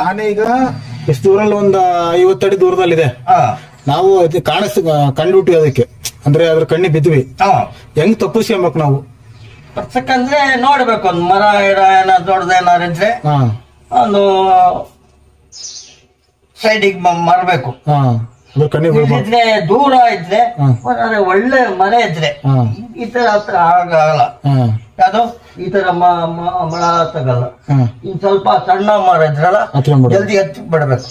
ಆನೆ ಈಗ ಎಷ್ಟು ದೂರಲ್ಲಿ ಒಂದ್ ಐವತ್ತಡಿ ದೂರದಲ್ಲಿದೆ. ಹಾ ನಾವು ಕಾಣಿಸ್ ಕಂಡುಬಿಟ್ವಿ ಅದಕ್ಕೆ. ಅಂದ್ರೆ ಅದ್ರ ಕಣ್ಣಿ ಬಿದ್ವಿ. ಹೆಂಗ್ ತಪ್ಪಿಸ್ಕೊಂಬೇಕು ನಾವು? ತಪ್ಸಕ್ಕಂದ್ರೆ ನೋಡ್ಬೇಕು ಒಂದ್ ಮರ ಗಿಡ ಏನಾದ್ರು ದೊಡ್ಡದೇನಾದ್ರು ಇದ್ರೆ ಹಾ. ಒಂದು ಸೈಡಿಗೆ ಮರಬೇಕು. ಇದ್ರೆ ದೂರ ಇದ್ರೆ. ಒಳ್ಳೆ ಮನೆ ಇದ್ರೆ ಈ ತರ ಹತ್ರ ಆಗಲ್ಲ ಯಾವ್ದು? ಈ ತರ ಮ- ಮ- ಮರ ತಗಲ್ಲ ಇನ್ ಸ್ವಲ್ಪ ಸಣ್ಣ ಮರ ಇದ್ರಲ್ಲ. ಜಲ್ದಿ ಹತ್ತಿ ಬಿಡ್ಬೇಕು.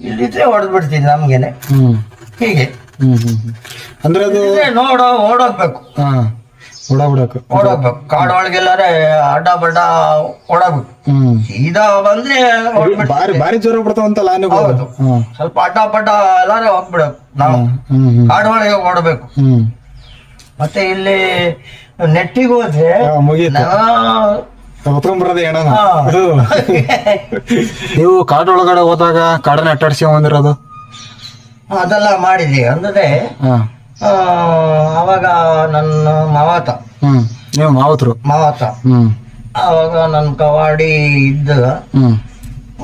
ಇಲ್ಲಿದ್ರೆ ಹೊಡೆದ್ ಬಿಡ್ತೀನಿ ನಮ್ಗೆನೆ. ಹೀಗೆ. ಅಂದ್ರೆ ಅದು ನೋಡೋ ಓಡೋಗ್ಬೇಕು. ಹಾ ಓಡಾಬಿಡಕ್ ಓಡೋಗ್ಬೇಕು. ಕಾಡೊಳಗೆಲ್ಲಾರೆ ಅಡ್ಡ ಬಡ್ಡ ಓಡೋಗ್ಬೇಕು ಸೀದಾ ಬಂದ್ರೆ. ಬಾರಿ ಬಾರಿ ಜ್ವರ ಬಿಡ್ತಾವಂತಲ್ಲ ಸ್ವಲ್ಪ ಅಡ್ಡ ಬಡ್ಡ ಎಲ್ಲಾರೆ ಹೋಗ್ಬಿಡಬೇಕು ನಾವು ಹ್ಮ್ ಹ್ಮ್ ಕಾಡು ಒಳಗೆ ಓಡಬೇಕು. ಹ್ಮ್. ಮತ್ತೆ ಇಲ್ಲಿ ನೆಟ್ಟಿಗೆ ಹೋದ್ರೆ ಮುಗೀತು. ಹೊತ್ಕೊಂಡ್ಬರೋದೇ ಹಾ. ನೀವು ಕಾಡೊಳಗಡೆ ಹೋದಾಗ ಕಾಡನ್ನ ಅಟ್ಟಾಡ್ಸಿ ಬಂದಿರೋದು? ಅದೆಲ್ಲ ಮಾಡಿದ್ವಿ. ಅಂದ್ರೆ ಅವಾಗ ನನ್ನ ಮಾವಾತ. ಹ್ಮ್. ನೀವು ಮಾವತ್ರು? ಮಾವಾತ. ಹ್ಮ್. ಅವಾಗ ನನ್ನ ಕವಾಡಿ ಇದ್ದ. ಹ್ಮ್.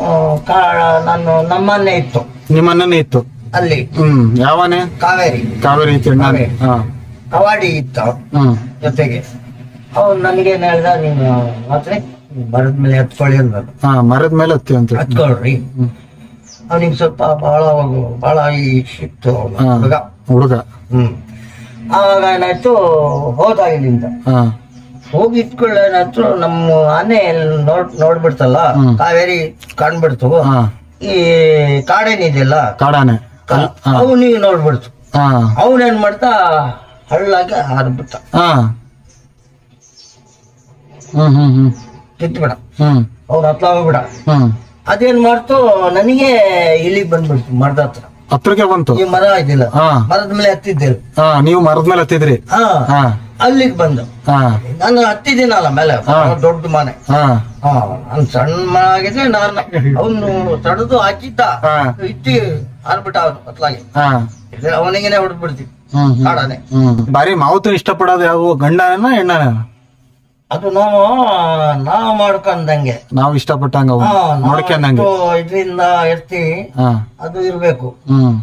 ಆ, ಕಾ ನಾನು ನಮ್ಮನ್ನೇ ಇತ್ತು. ನಿಮ್ಮನ್ನೇ ಇತ್ತು? ಅಲ್ಲಿ. ಹ್ಮ್. ಯಾವನೇ? ಕಾವೇರಿ. ಕಾವೇರಿ. ಹಾ. ಕವಾಡಿ ಇತ್ತು ಜೊತೆಗೆ. ಅವ್ನು ನನಗೇನು ಹೇಳ್ದ ನೀನು ಮಾತ್ರ ಮರದ ಮೇಲೆ ಹತ್ಕೊಳ್ಳಿ ಅಂದ್ರು ಹಾ ಮರದ ಮೇಲೆ ಹತ್ತಿ ಅಂತ ಹತ್ಕೊಳ್ರಿ. ಅವನಿಗೆ ಸ್ವಲ್ಪ ಬಹಳ ಬಹಳ ಈ ಇತ್ತು. ಹುಡುಗ. ಹುಡುಗ. ಹ್ಮ್. ಆವಾಗ ಏನಾಯ್ತು ಹೋದ ಇಲ್ಲಿಂದ. ಹೋಗಿ ಇಟ್ಕೊಳ್ಳ ಏನಾಯ್ತು ನಮ್ಮ ಆನೆ ನೋಡ್ ನೋಡ್ಬಿಡ್ತಲ್ಲ. ಕಾವೇರಿ ಕಾಣ್ಬಿಡ್ತು. ಈ ಕಾಡೇನಿದೆಯಲ್ಲ ಕಾಡಾನೆ. ಅವನಿಗೆ ನೋಡ್ಬಿಡ್ತು. ಅವನೇನ್ ಮಾಡ್ತಾ ಹಳ್ಳಾಗ ಹಾರ್ಬಿಟ್ಟ ಹಾ. ಹ್ಮ್ ಹ್ಮ್ ಹ್ಮ್. ಕಿತ್ಬಿಡ ಹ್ಮ್. ಅವ್ನ ಹತ್ರ ಹೋಗ್ಬಿಡ. ಹ್ಮ್. ಅದೇನ್ ಮಾಡ್ತು? ನನಗೆ ಇಲ್ಲಿ ಬಂದ್ಬಿಡ್ತು ಮರದ ಹತ್ರ. ಹತ್ರಕ್ಕೆ ಬಂತು? ಈ ಮರ ಇದಿಲ್ಲ. ಹಾ. ಮರದ ಮೇಲೆ ಹತ್ತಿದ್ದೆ ಹಾ ನೀವು ಮರದ ಮೇಲೆ ಹತ್ತಿದ್ರಿ? ಹಾ. ಹಾ. ಅಲ್ಲಿಗೆ ಬಂದು. ಹಾ. ನಾನು ಹತ್ತಿದ್ದೀನಲ್ಲ ಮೇಲೆ. ದೊಡ್ಡ ಮನೆ. ಹಾ. ಹಾ ನಾನು ಸಣ್ಣ ಮನೆ ಆಗಿದ್ರೆ ನಾನು ಅವನು ತಡೆದು ಹಾಕಿದ್ದ. ಇಟ್ಟಿ ಆರ್ಬಿಟ್ಟ ಅವನು ಹತ್ಲಾಗಿ ಹಾ. ಅವನಿಗೇನೆ ಹೊಡ್ಬಿಡ್ತೀವಿ ಕಾಡಾನೆ. ಬಾರಿ ಮಾವುತ ಇಷ್ಟಪಡೋದು ಯಾವ ಗಂಡನ ಹೆಣ್ಣನ ಅದು ನಾವು ನಾವ್ ಮಾಡ್ಕೊಂಡಂಗೆ. ನಾವು ಇಷ್ಟಪಟ್ಟಂಗ ನೋಡ್ಕೊಂಡಂಗೆ. ಇದ್ರಿಂದ ಇರ್ತೀವಿ. ಅದು ಇರ್ಬೇಕು. ಹ್ಮ್.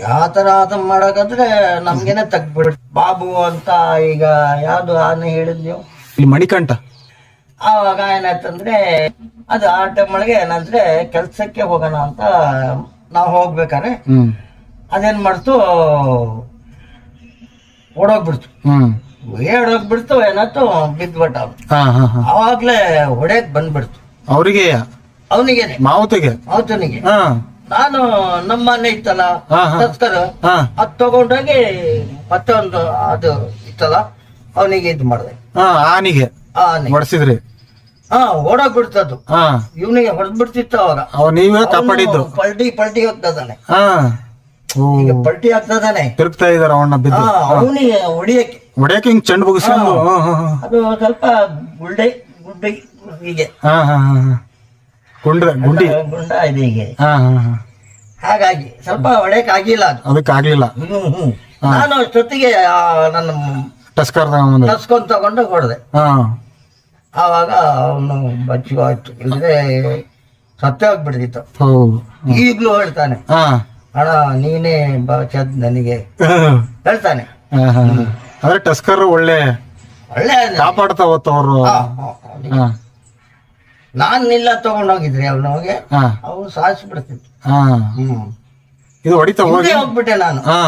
ಯಾವ ತರ ಅದ ಮಾಡಕಾದ್ರೆ ನಮ್ಗೆನೆ ತಗ್ಬಿಡ್ ಬಾಬು ಅಂತ ಈಗ ಯಾವ್ದು ಆನೆ ಹೇಳಿದ್ ನೀವು ಇಲ್ಲಿ ಮಣಿಕಂಠ. ಅವಾಗ ಏನಾಯ್ತಂದ್ರೆ ಅದು ಆ ಟೈಮ್ ಒಳಗೆ ಏನಂದ್ರೆ ಕೆಲ್ಸಕ್ಕೆ ಹೋಗೋಣ ಅಂತ ನಾವು ಹೋಗ್ಬೇಕಾರೆ ಹ್ಮ್. ಅದೇನ್ ಮಾಡ್ತು? ಓಡೋಗ್ಬಿಡ್ತು. ಹ್ಮ್. ಓಡೋಗ್ಬಿಡ್ತು ಏನಾಯ್ತು? ಬಿದ್ಬಿಟ್ಟ ಅವ್ನು. ಹಾ ಹಾ ಹಾ. ಅವಾಗ್ಲೇ ಹೊಡೆಯಕ್ ಬಂದ್ಬಿಡ್ತು. ಅವರಿಗೆ ಅವನಿಗೆ ಮಾವತಿಗೆ? ಅವತನಿಗೆ ಹಾ. ನಾನು ನಮ್ಮ ಮನೆ ಇತ್ತಲ್ಲ? ಹಾ, ಅದ್ ತಗೊಂಡೋಗಿ ಮತ್ತೆ ಒಂದು ಅದು ಇತ್ತಲ್ಲ ಅವನಿಗೆ ಇದು ಮಾಡಿದೆ. ಹಾ ಆನಿಗೆ. ಆನೆ ಹೊಡ್ಸಿದ್ರಿ. ಹಾ ಓಡೋಗ್ಬಿಡ್ತದು ಹಾ. ಇವನಿಗೆ ಹೊಡೆದ್ ಬಿಡ್ತಿತ್ತು ಅವಾಗ. ಅವ್ ನೀವೇ ಕಾಪಾಡಿದ್ದು. ಪಲ್ಟಿ ಪಲ್ಟಿ ಹೋಗ್ತದಾನೆ ಈಗ ಪಲ್ಟಿ ಆಗ್ತದಾನೆ ತಿರುಗ್ತಾ ಇದಾರೆ ಅವನ್ನ ಬಿದ್ದು. ಅವನಿಗೆ ಹೊಡಿಯಕ್ಕೆ ಹೊಡಿಯಕ್ಕೆ ಹಿಂಗ್ ಚೆಂಡು ಹಾ. ಅದು ಸ್ವಲ್ಪ ಗುಂಡೆ ಗುಡ್ಡೆ ಹೀಗೆ. ಗುಂಡ್ರ ಗುಂಡಿ. ಗುಂಡ ಇದೆ ಹೀಗೆ. ಹಾಗಾಗಿ ಸ್ವಲ್ಪ ಹೊಡೆಯಕ್ ಆಗಿಲ್ಲ ಅದು. ಅದಕ್ಕೆ ಆಗ್ಲಿಲ್ಲ ನಾನು ಅಷ್ಟೊತ್ತಿಗೆ ನನ್ನ ಟಸ್ಕರ್ ತಗೊಂಬಂದ್ರಿ ನಸ್ಕೊಂಡ್ ತಗೊಂಡು ಹೊಡೆದೆ. ಆವಾಗ ಅವನು ಬಚ್ಚಿ ಹೋಯ್ತು. ಇಲ್ಲದೆ ಸತ್ತೇ ಹೋಗ್ಬಿಡ್ತಿತ್ತು. ಈಗ್ಲೂ ಹೇಳ್ತಾನೆ. ಹಾ. ಅಣ್ಣ ನೀನೇ ಬಚದ್ ನನಗೆ. ಹೇಳ್ತಾನೆ. ಅಂದ್ರೆ ಟಸ್ಕರ್ ಒಳ್ಳೆ ಒಳ್ಳೆ. ಕಾಪಾಡ್ತಾ ಅವ್ರು. ನಾನ್ ನಿಲ್ಲ ತಗೊಂಡೋಗಿದ್ರಿ ಅವನಿಗೆ ಅವನು ಸಾಯಿಸ್ಬಿಡ್ತಿತ್ತು ಹಾ. ಇದು ಹೊಡಿತಾ ಹೋಗಿ? ಹೋಗ್ಬಿಟ್ಟೆ ನಾನು. ಹಾ.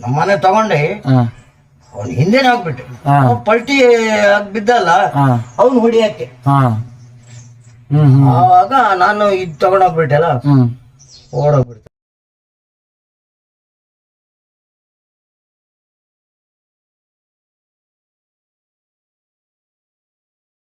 ನಮ್ಮನೆ ತಗೊಂಡೆ. ಅವ್ನು ಹಿಂದೆನೆ ಹೋಗ್ಬಿಟ್ಟೆ. ಪಲ್ಟಿ ಆಗ್ ಬಿದ್ದಲ್ಲ ಅವನ್ ಹೊಡಿಯಕ್ಕೆ. ಆವಾಗ ನಾನು ಇದು ತಗೊಂಡೋಗ್ಬಿಟ್ಟೆಲ್ಲ. ಹ್ಮ್ ಓಡೋಗ್ಬಿಡ್ತೆ